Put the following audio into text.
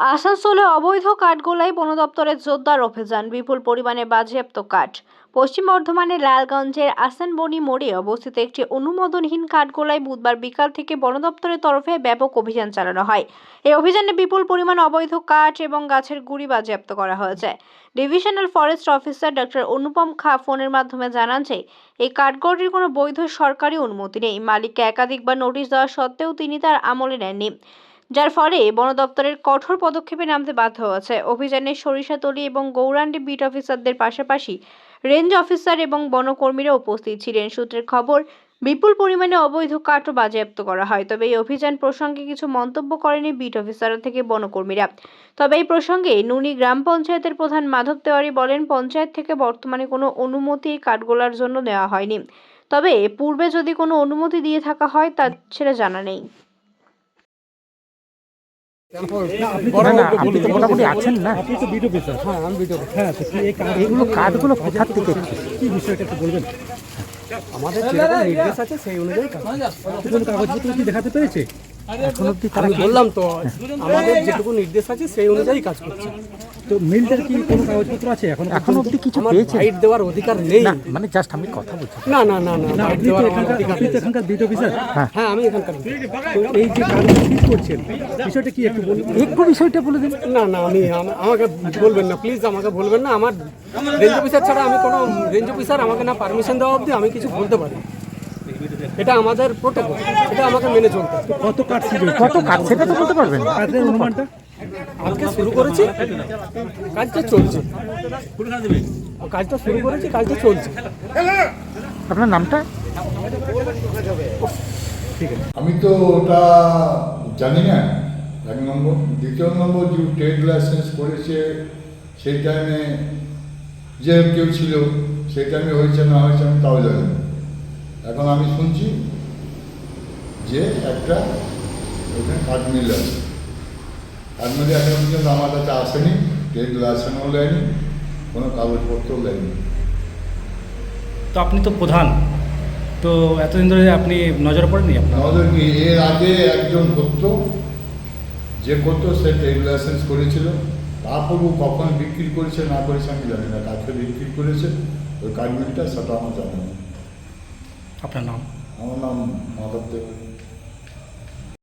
আসানসোলে অবৈধ কাঠগোলায় বন দপ্তরের জোরদার অভিযান, বিপুল পরিমাণে বাজেয়াপ্ত কাঠ। পশ্চিম বর্ধমানের লালগঞ্জের আসানবনি মোড়ে অবস্থিত একটি অনুমোদনহীন কাঠগোলায় বুধবার বিকাল থেকে বন দপ্তরের তরফে ব্যাপক অভিযান চালানো হয়। এই অভিযানে বিপুল পরিমাণ অবৈধ কাঠ এবং গাছের গুঁড়ি বাজেয়াপ্ত করা হয়েছে। Divisional forest officer doctor Anupam Kha ফোনের মাধ্যমে জানান যে, এই কাঠগড়ির কোনো বৈধ সরকারি অনুমতি নেই। মালিককে একাধিকবার নোটিশ দেওয়া সত্ত্বেও তিনি তার আমলে নেননি। যার ফলে বন দপ্তরের কঠোর পদক্ষেপে নামতে বাধ্য হয়েছে। অভিযানে সরিষাতলি এবং গৌরাণ্ডি বিট অফিসারদের পাশাপাশি রেঞ্জ অফিসার এবং বনকর্মীরা উপস্থিত ছিলেন। সূত্রের খবর, বিপুল পরিমাণে অবৈধ কাঠও বাজেয়াপ্ত করা হয়। তবে এই অভিযান প্রসঙ্গে কিছু মন্তব্য করেনি বিট অফিসার থেকে বনকর্মীরা। তবে এই প্রসঙ্গে নুনি গ্রাম পঞ্চায়েতের প্রধান মাধব তেওয়ারি বলেন, পঞ্চায়েত থেকে বর্তমানে কোনো অনুমতি কাঠগোলার জন্য নেওয়া হয়নি। তবে পূর্বে যদি কোনো অনুমতি দিয়ে থাকা হয়, তা সেটা জানা নেই। আপনি তো মোটামুটি আছেন না? আপনি তো বিডিও অফিসার হ্যাঁ আমি হ্যাঁ তো কি এগুলো কাঠগুলো কোথার থেকে কি বিষয়টা একটু বলবেন? আমাদের যেরকম নির্দেশ আছে সেই অনুযায়ী কাগজপত্র কি দেখাতে পেরেছে? এখন অব্দি তারা বললাম তো আমাদের যেটুকু নির্দেশ আছে সেই অনুযায়ী কাজ করছে। তো মিলটার কি কোনো কাগজপত্র আছে? এখন এখন অব্দি কিছু পেয়েছে? দেওয়ার অধিকার নেই। মানে জাস্ট আমি কথা বলছি। না না না না আপনি তো দেওয়ার এখানকার অধিকার আপনি তো এখানকার বিট অফিসার হ্যাঁ আমি এখানকার তো এই যে ঠিক করছেন? বিষয়টা কি একটু বলুন। একটু বিষয়টা বলে দিন। না না আমি আমাকে বলবেন না প্লিজ আমাকে বলবেন না। আমার রেঞ্জ অফিসার ছাড়া আমি কোনো রেঞ্জ অফিসার আমাকে না পারমিশন দেওয়া অবধি আমি কিছু বলতে পারি। না। এটা আমাদের প্রোটোকল এটা আমাকে মেনে চলতে কত কাজ ছিল? কত কাজ সেটা তো বলতে পারবেন। কাজের অনুমানটা? আজকে শুরু করেছি কাজটা চলছে। কাজটা শুরু করেছি কাজটা চলছে। আপনার নামটা? আমি তো ওটা জানি না। এক নম্বর। দ্বিতীয় নম্বর যে ট্রেড লাইসেন্স করেছে সেই টাইমে যে কেউ ছিল সেই টাইমে হয়েছে না হয়েছে আমি তাও জানি না। এখন আমি শুনছি যে একটা ওখানে কাঠমিল আছে। কাঠমিলে এখন পর্যন্ত আমার কাছে আসেনি ট্রেড লাইসেন্সও দেয়নি কোনো কাগজপত্রও দেয়নি। তো আপনি তো প্রধান তো এতদিন ধরে আপনি নজর পড়েনি আপনার? আমাদের কি এর আগে একজন করতো যে করতো সে ট্রেড লাইসেন্স করেছিল তারপর ও কখন বিক্রি করেছে না করেছে আমি জানি না কাকে বিক্রি করেছে ওই কার্ড মিলটা সেটা আমার জানা নেই। আপনার নাম? আমার নাম মাধব দেব